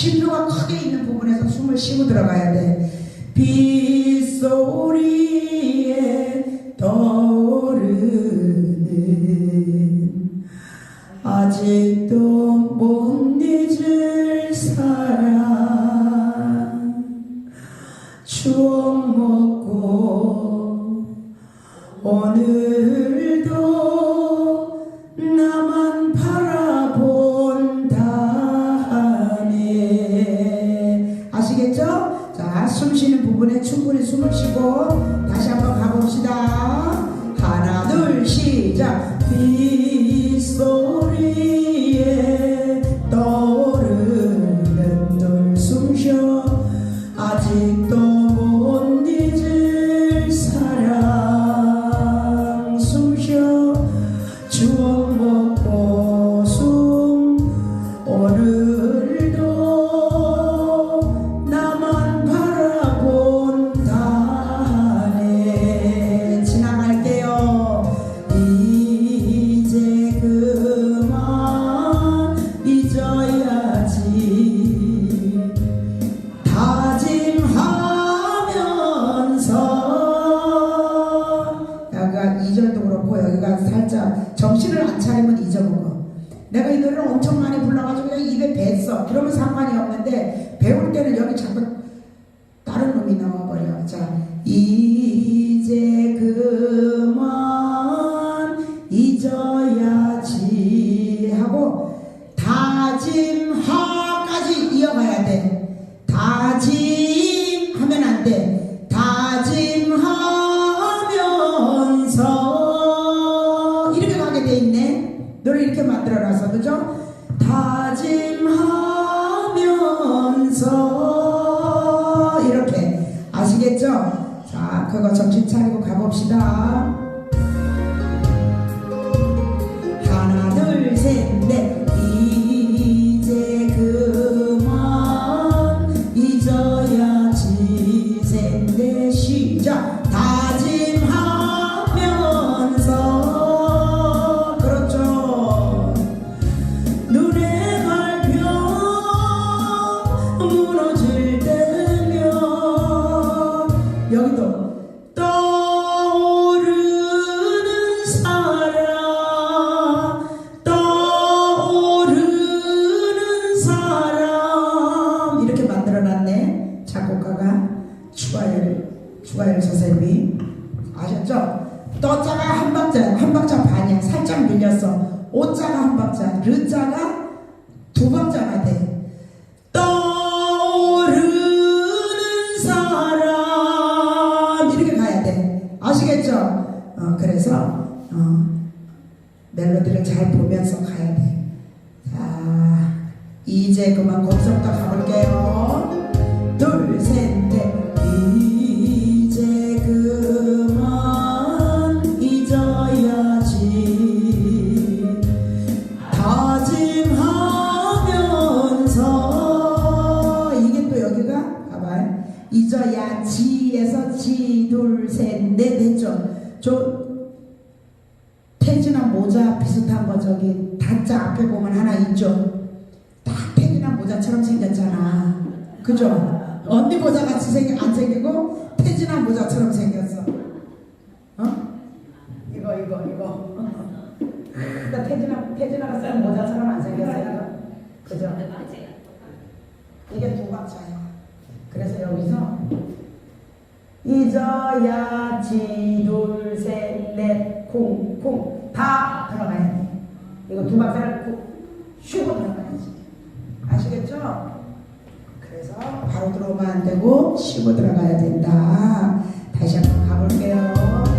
심표가 크게 있는 부분에서 숨을 쉬고 들어가야 돼. 빗소리에 떠오르는 아직도 차리면 잊어먹어 내가 이 노래를 엄청 많이 불러가지고 그냥 입에 뱄어. 그러면 상관이 없는데 다짐하면서 이렇게 아시겠죠? 자, 그거 정신 차리고 가봅시다. 여기도 떠오르는 사람 떠오르는 사람 이렇게 만들어놨네 작곡가가. 추가열 추가열 선생님이. 아셨죠? 떠자가 한 박자 한 박자 반이야. 살짝 밀렸어 오자가 한 박자 르자가 두 박자가 돼 그래서 어, 멜로디를 잘 보면서 가야 돼. 자, 이제 그만 거기서부터 가볼게요. 잊어야지에서 지, 둘, 셋, 넷 했죠. 저 있죠. 딱 태진한 모자처럼 생겼잖아. 그죠? 언니 모자 같이 생겨 안 생기고 태진한 모자처럼 생겼어. 어? 이거 이거 이거. 그러니까 태진아 태진아가 쓴 모자처럼 안 생겼어요. 그죠? 이게 두 박자예요. 그래서 여기서 잊어야지 둘셋넷 콩콩 다 들어가야 돼. 이거 두 박자를 콕 쉬고 들어가야지. 아시겠죠? 그래서 바로 들어오면 안 되고 쉬고 들어가야 된다. 다시 한번 가볼게요.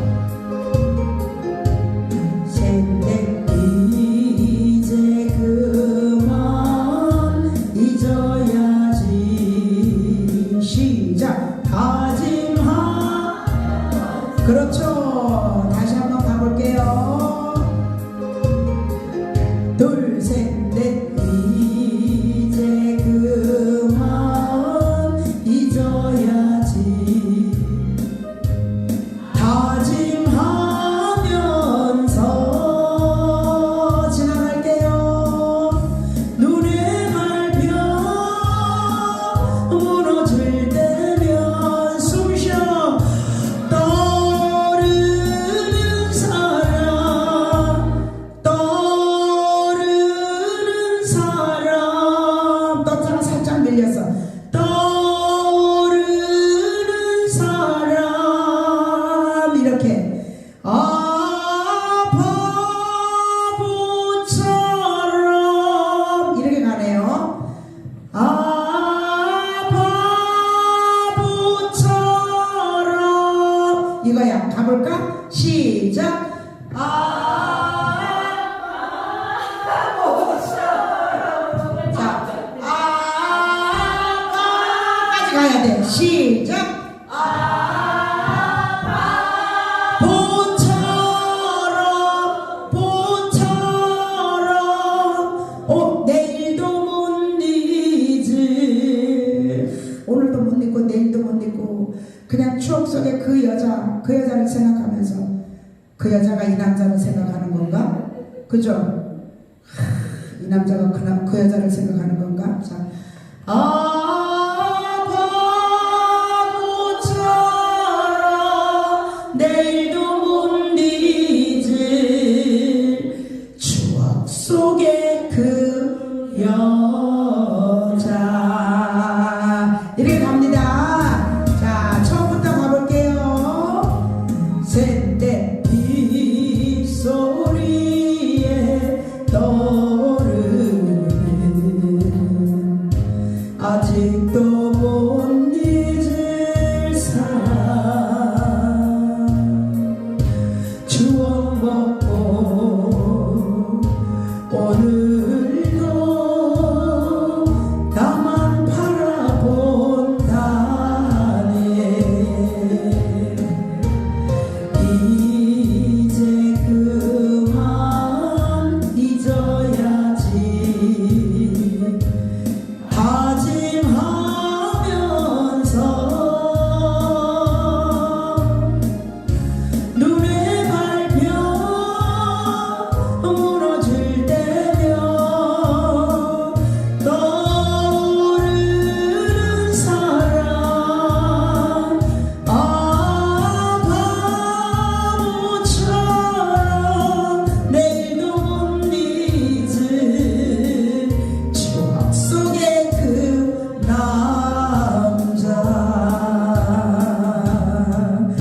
잊고 그냥 추억 속에 그그그 여자가 이 남자를 생각하는 건가? 그죠? 하, 이 남자가 그, 남, 그 여자를 생각하는 건가? 자. 아,